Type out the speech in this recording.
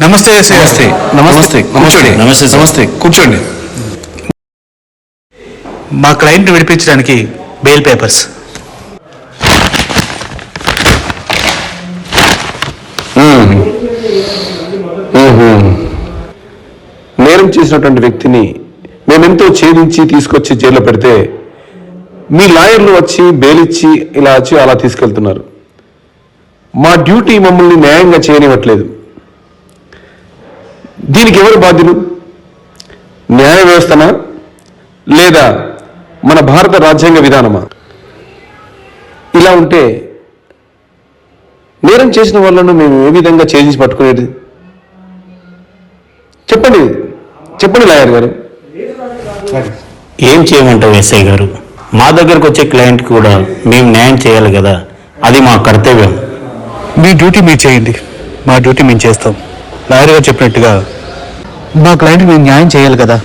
నమస్తే. నమస్తే. నమస్తే. కూర్చోండి. నమస్తే. నమస్తే. కూర్చోండి. మా క్లయింట్ విడిపించడానికి బెయిల్ పేపర్స్. నేరం చేసినటువంటి వ్యక్తిని మేమెంతో ఛేదించి తీసుకొచ్చి జైల్లో పెడితే మీ లాయర్లు వచ్చి బెయిలిచ్చి ఇలా వచ్చి అలా తీసుకెళ్తున్నారు. మా డ్యూటీ మమ్మల్ని న్యాయంగా చేయనివ్వట్లేదు. దీనికి ఎవరు బాధ్యులు? న్యాయ వ్యవస్థనా? లేదా మన భారత రాజ్యాంగ విధానమా? ఇలా ఉంటే నేరం చేసిన వాళ్ళను మేము ఏ విధంగా ఛేదించి పట్టుకునేది? చెప్పండి. చెప్పండి లాయర్ గారు. ఏం చేయమంటావు ఎస్ఐ గారు? మా దగ్గరకు వచ్చే క్లయింట్ కూడా మేము న్యాయం చేయాలి కదా? అది మా కర్తవ్యం. మీ డ్యూటీ మీరు చేయండి. మా డ్యూటీ మేము చేస్తాం. లాయర్గా చెప్పినట్టుగా మా క్లయింట్ నేను న్యాయం చేయాలి కదా?